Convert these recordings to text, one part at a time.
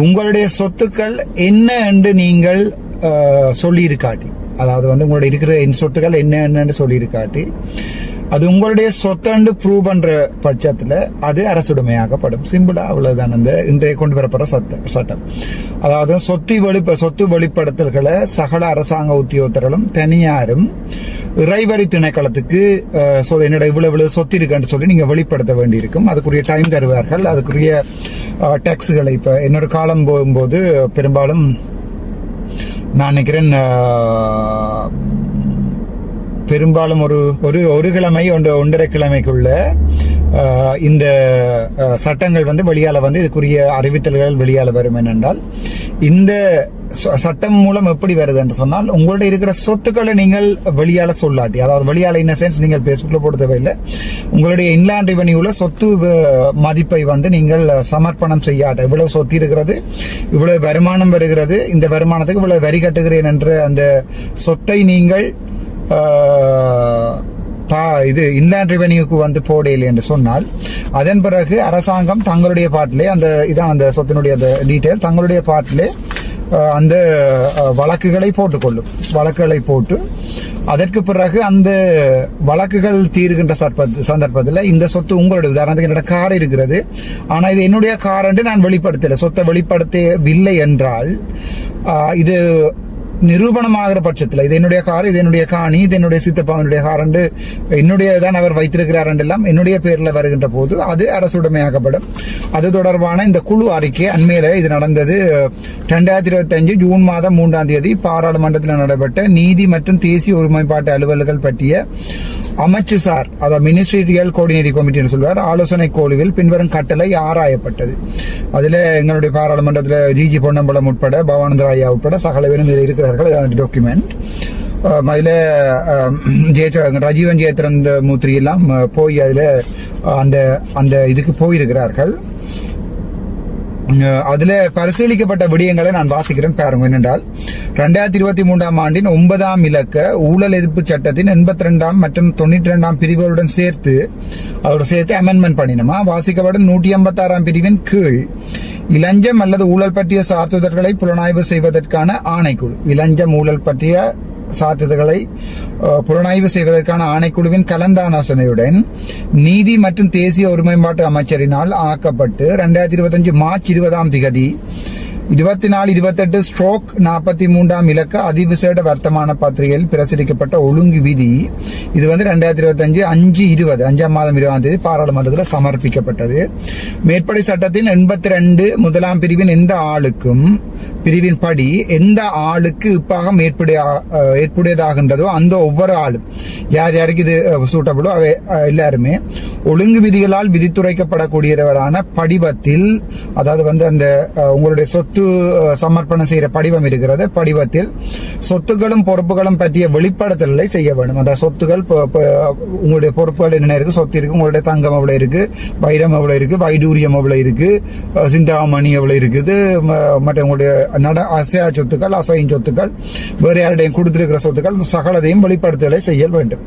உங்களுடைய சொத்துக்கள் என்ன என்று நீங்கள் சொல்லியிருக்காட்டி. அதாவது வந்து உங்களுடைய இருக்கிற என் சொத்துக்கள் என்ன என்னன்னு சொல்லியிருக்காட்டி. அது உங்களுடைய சொத்தண்டு ப்ரூவ் பண்ற பட்சத்துல அது அரசுடைமையாகப்படும் சிம்பிளா அவ்வளவுதான். அந்த இன்றைய கொண்டு வரப்படுற சத்த சட்டம். அதாவது சொத்து வெளிப்ப சொத்து வெளிப்படுத்தல்களை சகல அரசாங்க உத்தியோகத்தர்களும் தனியாரும் இறைவரி திணைக்களத்துக்கு என்னோட இவ்வளவு இவ்வளவு சொத்து இருக்குன்னு சொல்லி நீங்க வெளிப்படுத்த வேண்டியிருக்கும். அதுக்குரிய டைம் தருவார்கள். அதுக்குரிய டேக்ஸுகளை இப்போ இன்னொரு காலம் போகும்போது பெரும்பாலும் நான் நினைக்கிறேன் பெரும்பாலும் ஒரு ஒரு ஒரு கிழமை ஒன்று ஒன்றரை கிழமைக்குள்ள இந்த சட்டங்கள் வந்து வெளியால் வந்து இதுக்குரிய அறிவித்தல்கள் வெளியால் வரும் என்னென்றால் இந்த ச- சட்டம் மூலம் எப்படி வருது என்று சொன்னால் உங்கள்ட்ட இருக்கிற சொத்துக்களை நீங்கள் வெளியால சொல்லாட்டி அதாவது வெளியால என்ன சென்ஸ் நீங்கள் பேஸ்புக்ல போட தேவையில்லை உங்களுடைய இன்லாண்ட் ரெவன்யூல சொத்து மதிப்பை வந்து நீங்கள் சமர்ப்பணம் செய்யாட்ட இவ்வளவு சொத்து இருக்கிறது இவ்வளவு வருமானம் வருகிறது இந்த வருமானத்துக்கு இவ்வளவு வரி கட்டுகிறேன் என்ற அந்த சொத்தை நீங்கள் பா- இது இன்லாண்ட் ரெவென்யூக்கு வந்து போடையில் என்று சொன்னால் அதன் பிறகு அரசாங்கம் தங்களுடைய பாட்டிலே அந்த இதான் அந்த சொத்தினுடைய அந்த டீட்டெயில் தங்களுடைய பாட்டிலே அந்த வழக்குகளை போட்டுக்கொள்ளும். வழக்குகளை போட்டு அதற்கு பிறகு அந்த வழக்குகள் தீர்கின்ற சற்ப- சந்தர்ப்பத்தில் இந்த சொத்து உங்களுடைய உதாரணத்துக்கு என்னோட கார் இருக்கிறது. ஆனால் இது என்னுடைய கார் என்று நான் வெளிப்படுத்தலை. சொத்தை வெளிப்படுத்தவில்லை என்றால் இது நிரூபணமாகிற பட்சத்தில் இது என்னுடைய கார் இது என்னுடைய காணி இது என்னுடைய சித்தப்பாவினுடைய கார் என்று என்னுடைய தான் அவர் வைத்திருக்கிறார் என்றெல்லாம் என்னுடைய பேரில் வருகின்ற போது அது அரசுடைமையாக்கப்படும். அது தொடர்பான இந்த குழு அறிக்கை அண்மையில் இது நடந்தது. ரெண்டாயிரத்தி இருபத்தி அஞ்சு ஜூன் மாதம் மூன்றாம் தேதி பாராளுமன்றத்தில் நடைபெற்ற நீதி மற்றும் தேசிய ஒருமைப்பாட்டு அலுவல்கள் பற்றிய அமைச்சு சார் அதாவது மினிஸ்ட்ரியல் கோஆர்டினேட்டிவ் கமிட்டின்னு சொல்வார் ஆலோசனை குழுவில் பின்வரும் கட்டளை ஆராயப்பட்டது. அதில் எங்களுடைய பாராளுமன்றத்தில் ஜிஜி பொன்னம்பலம் உட்பட பவானந்தராயா உட்பட சகல பேரும் இதில் இருக்கிறார்கள் டாக்குமெண்ட் அதில் ஜெய ரஜீவன் ஜெயத்ரந்த் மூத்ரி எல்லாம் போய் அதில் அந்த அந்த இதுக்கு போயிருக்கிறார்கள் அதுல பரிசீலிக்கப்பட்ட விடயங்களை நான் வாசிக்கிறேன் பாருங்க என்னென்றால் ரெண்டாயிரத்தி இருபத்தி மூன்றாம் ஆண்டின் ஒன்பதாம் இலக்க ஊழல் எதிர்ப்பு சட்டத்தின் எண்பத்தி ரெண்டாம் மற்றும் தொண்ணூற்றி ரெண்டாம் பிரிவுகளுடன் சேர்த்து அதோட சேர்த்து அமெண்ட்மெண்ட் பண்ணினோமா? வாசிக்கப்படும் நூற்றி ஐம்பத்தாறாம் பிரிவின் கீழ் இளஞ்சம் அல்லது ஊழல் பற்றிய சார்த்துதல்களை புலனாய்வு செய்வதற்கான ஆணைக்குழு. இளஞ்சம் ஊழல் பற்றிய சாத்தியதைகளை புலனாய்வு செய்வதற்கான ஆணைக்குழுவின் கலந்தாலோசனையுடன் நீதி மற்றும் தேசிய ஒருமைப்பாட்டு அமைச்சரினால் ஆக்கப்பட்டு ரெண்டாயிரத்தி இருபத்தஞ்சு மார்ச் இருபதாம் திகதி இருபத்தி நாலு இருபத்தெட்டு ஸ்ட்ரோக் நாற்பத்தி மூன்றாம் இலக்க அதிவிசேட வர்த்தமான பத்திரிகையில் பிரசுரிக்கப்பட்ட ஒழுங்கு விதி. இது வந்து ரெண்டாயிரத்தி இருபத்தஞ்சு அஞ்சு இருபது அஞ்சாம் மாதம் இருபதாம் தேதி பாராளுமன்றத்தில் சமர்ப்பிக்கப்பட்டது. மேற்படி சட்டத்தின் எண்பத்தி ரெண்டு முதலாம் பிரிவின் எந்த ஆளுக்கும் பிரிவின் படி எந்த ஆளுக்கு இப்பாக ஏற்புடைய ஏற்புடையதாகின்றதோ அந்த ஒவ்வொரு ஆளும் யார் யாருக்கு இது சூட்டபிளோ அவை எல்லாருமே ஒழுங்கு விதிகளால் விதித்துரைக்கப்படக்கூடியவரான படிவத்தில் அதாவது வந்து அந்த உங்களுடைய சொத்து சொத்து சமர்ப்பணம் செய்யற படிவம் இருக்கிறது. படிவத்தில் சொத்துக்களும் பொறுப்புகளும் பற்றிய வெளிப்படுத்தலை செய்ய வேண்டும். அந்த சொத்துக்கள் உங்களுடைய பொறுப்புகள் என்னென்ன இருக்கு? சொத்து இருக்கு. உங்களுடைய தங்கம் எவ்வளவு இருக்கு? வைரம் எவ்வளவு இருக்கு? வைடூரியம் எவ்வளவு இருக்கு? சிந்தாமணி எவ்வளவு இருக்குது? மற்ற உங்களுடைய நட அசையா சொத்துக்கள் அசையும் சொத்துக்கள் வேறு யாருடையும் கொடுத்திருக்கிற சொத்துக்கள் சகலதையும் வெளிப்படுத்தலை செய்ய வேண்டும்.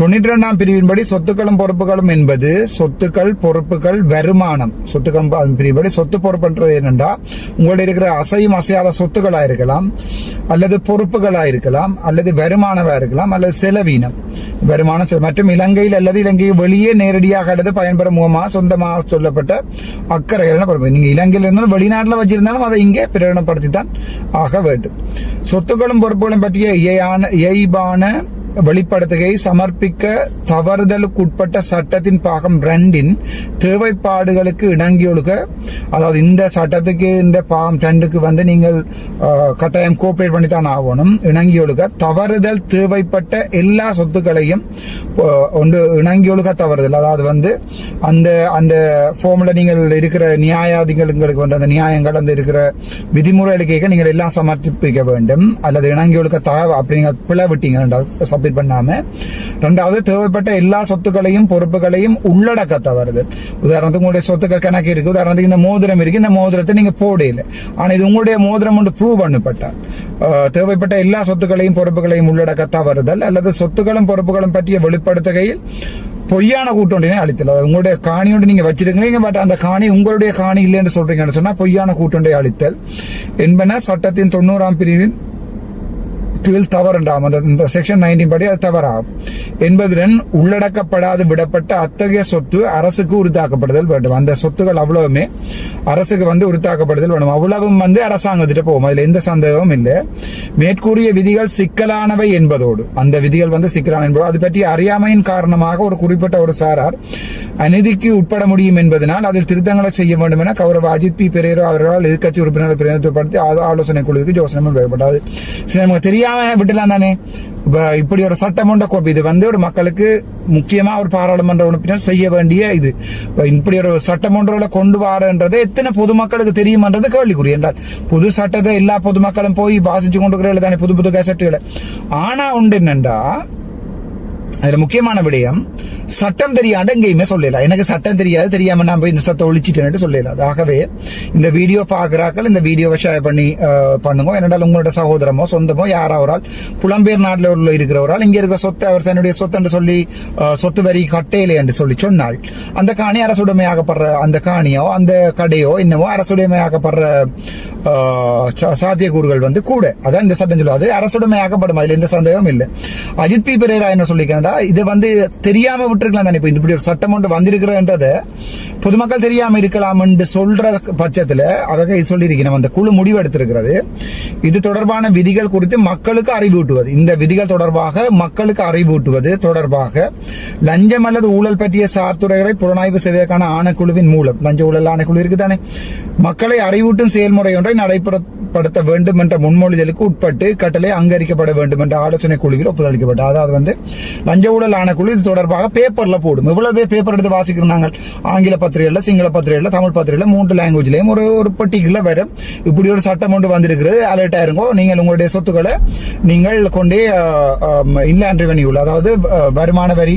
தொண்ணூற்றி ரெண்டாம் பிரிவின்படி சொத்துக்களும் பொறுப்புகளும் என்பது சொத்துக்கள் பொறுப்புகள் வருமானம். சொத்துக்கள் பிரிவின்படி சொத்து பொறுப்புன்றது என்னென்றா உங்களுடைய இருக்கிற அசையும் அசையாத சொத்துக்களா இருக்கலாம் அல்லது பொறுப்புகளா இருக்கலாம் அல்லது வருமானமாக இருக்கலாம் அல்லது செலவீனம். வருமான செலவு மற்றும் இலங்கையில் அல்லது இலங்கைக்கு வெளியே நேரடியாக அல்லது பயன்பெறும் முகமாக சொந்தமாக சொல்லப்பட்ட அக்கறைகள் பொறுப்பு. நீங்க இலங்கையில் இருந்தாலும் வெளிநாட்டில் வச்சிருந்தாலும் அதை இங்கே பிரகடனப்படுத்தி தான் ஆக வேண்டும். சொத்துக்களும் பொறுப்புகளும் பற்றிய இயையான இயைபான வெளிப்படுத்துகை சமர்ப்பிக்க தவறுதலுக்குட்பட்ட சட்டத்தின் பாகம் ரெண்டின் தேவைப்பாடுகளுக்கு இணங்கியொழுக. அதாவது இந்த சட்டத்துக்கு இந்த பாகம் ரெண்டுக்கு வந்து நீங்கள் கட்டாயம் கோஆபரேட் பண்ணி தான் ஆகணும். இணங்கியொழுக. தவறுதல் தேவைப்பட்ட எல்லா சொத்துக்களையும் ஒன்று இணங்கியொழுக தவறுதல். அதாவது வந்து அந்த அந்த ஃபோமில் நீங்கள் இருக்கிற நியாயாதிகளுங்களுக்கு வந்து அந்த நியாயங்கள் அந்த இருக்கிற விதிமுறைகளுக்கு நீங்கள் எல்லாம் சமர்ப்பிக்க வேண்டும். அல்லது இணங்கியொழுக்க தகவல் அப்படிங்க பிளவிட்டீங்க விட்டீங்க ரெண்டாவது பண்ணாம ரெண்டாவது தேவைப்பட்ட எல்லா சொத்துக்களையும் பொறுப்புகளையும் உள்ளடக்கத்தை வருது. உதாரணத்துக்கு உங்களுடைய சொத்துக்கள் கணக்கு இருக்கு. உதாரணத்துக்கு இந்த மோதிரம் இருக்கு. இந்த மோதிரத்தை நீங்க போடையில ஆனா இது உங்களுடைய மோதிரம் ஒன்று ப்ரூவ் பண்ணப்பட்டால் தேவைப்பட்ட எல்லா சொத்துக்களையும் பொறுப்புகளையும் உள்ளடக்க வருதல் அல்லது சொத்துக்களும் பொறுப்புகளும் பற்றிய வெளிப்படுத்துகையில் பொய்யான கூட்டொன்றினை அழித்தல் அதாவது உங்களுடைய காணியோடு நீங்க வச்சிருக்கிறீங்க பட் அந்த காணி உங்களுடைய காணி இல்லைன்னு சொல்றீங்கன்னு சொன்னா பொய்யான கூட்டொன்றை அழித்தல் என்பன சட்டத்தின் தொண்ணூறாம் பிரிவின் கீழ் தவறுண்டாம் அந்த இந்த செக்ஷன் நைன்டீன் படி அது தவறாகும் என்பதுடன் உள்ளடக்கப்படாது விடப்பட்ட அத்தகைய சொத்து அரசுக்கு உருத்தாக்கப்படுதல் வேண்டும் அந்த சொத்துக்கள் அவ்வளவுமே அரசுக்கு வந்து உருத்தாக்கப்படுதல் வேண்டும் அவ்வளவும் வந்து அரசாங்கத்திட்ட போகும் அதுல எந்த சந்தேகமும் இல்லை மேற்கூறிய விதிகள் சிக்கலானவை என்பதோடு அந்த விதிகள் வந்து சிக்கலான என்பது அது பற்றி அறியாமையின் காரணமாக ஒரு குறிப்பிட்ட ஒரு சாரார் அநீதிக்கு உட்பட முடியும் என்பதனால் அதில் திருத்தங்களை செய்ய வேண்டும் என கௌரவ அஜித் பி பெரேரோ அவர்களால் எதிர்க்கட்சி உறுப்பினர்கள் பிரதிநிதித்துவப்படுத்தி ஆலோசனை குழுவுக்கு யோசனை வைக்கப்பட்டது சில நமக்கு தெரியும் விட்டுலாம் தானே? இப்போ இப்படி ஒரு சட்டம் கொண்ட கோப்பி இது வந்து ஒரு மக்களுக்கு முக்கியமா ஒரு பாராளுமன்ற உறுப்பினர் செய்ய வேண்டிய இது. இப்போ இப்படி ஒரு சட்டம் கொண்டு வரன்றது எத்தனை பொதுமக்களுக்கு தெரியுமன்றது கேள்விக்குறி என்றால் புது சட்டத்தை எல்லா பொதுமக்களும் போய் வாசிச்சு கொண்டு தானே புது புது கேசட்டுகளை. ஆனா உண்டு என்னண்டா அதுல முக்கியமான விடயம் சட்டம் தெரியாண்டு எங்கேயுமே சொல்லல. எனக்கு சட்டம் தெரியாது தெரியாம நான் போய் இந்த சத்தம் ஒழிச்சிட்டேன்னு சொல்லல. ஆகவே இந்த வீடியோ பாக்குறாக்கள் இந்த வீடியோவை ஷேர் பண்ணி பண்ணுங்க. என்னடால் உங்களோட சகோதரமோ சொந்தமோ யாராவரால் ஒரு ஆள் புலம்பெயர் நாட்டில் உள்ள இருக்கிற ஒரு ஆள் இங்க இருக்கிற சொத்தை அவர் தன்னுடைய சொத்து என்று சொல்லி சொத்து வரி கட்டையிலே என்று சொல்லி சொன்னால் அந்த காணி அரசுடைமையாகப்படுற அந்த காணியோ அந்த கடையோ என்னவோ அரசுடைமையாகப்படுற சாத்தியக்கூறுகள் வந்து கூட. அதான் இந்த சட்டம் சொல்லுவது அரசுடைமையாகப்படும். அதுல எந்த சந்தேகமும் இல்லை. அஜித் பி. பெரேரா என்ன சொல்லிக்கிறேன்டா இது வந்து தெரியாம போட்டிருக்கலாம் தானே இப்ப இப்படி ஒரு சட்டம் ஒன்று வந்திருக்கிறன்றத பொதுமக்கள் தெரியாம இருக்கலாம் என்று சொல்ற பட்சத்துல அவங்க சொல்லியிருக்கணும் அந்த குழு முடிவு எடுத்திருக்கிறது. இது தொடர்பான விதிகள் குறித்து மக்களுக்கு அறிவூட்டுவது. இந்த விதிகள் தொடர்பாக மக்களுக்கு அறிவூட்டுவது தொடர்பாக லஞ்சம் அல்லது ஊழல் பற்றிய சார்துறைகளை புலனாய்வு செய்வதற்கான ஆணைக்குழுவின் மூலம் லஞ்ச ஊழல் ஆணைக்குழு இருக்குதானே மக்களை அறிவூட்டும் செயல்முறை ஒன்றை நடைபெறப்படுத்த வேண்டும் என்ற முன்மொழிதலுக்கு உட்பட்டு கட்டளை அங்கரிக்கப்பட வேண்டும் என்ற ஆலோசனை குழுவில் ஒப்புதல் அளிக்கப்பட்டது. அதாவது வந்து லஞ்ச ஊழல் ஆணைக்குழு இது தொடர்பாக பேப்பர்ல போடும். இவ்வளவு பேர் பேப்பர் எடுத்து வாசிக்கிறோம் நாங்கள் ஆங்கில பத்திரிகையில் சிங்கள பத்திரிகையில் தமிழ் பத்திரிகைல மூன்று லாங்குவேஜ்லயும் ஒரு ஒரு பர்டிகுலர் வரும். இப்படி ஒரு சட்டம் கொண்டு வந்திருக்கிறது. அலர்ட் ஆயிருங்கோ. நீங்கள் உங்களுடைய சொத்துக்களை நீங்கள் கொண்டே இன்லேண்ட் ரெவன்யூல அதாவது வருமான வரி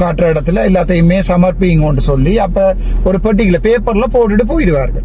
காட்டுற இடத்துல எல்லாத்தையுமே சமர்ப்பிங்கன்னு சொல்லி அப்ப ஒரு பர்டிகுலர் பேப்பர்ல போட்டுட்டு போயிடுவார்கள்.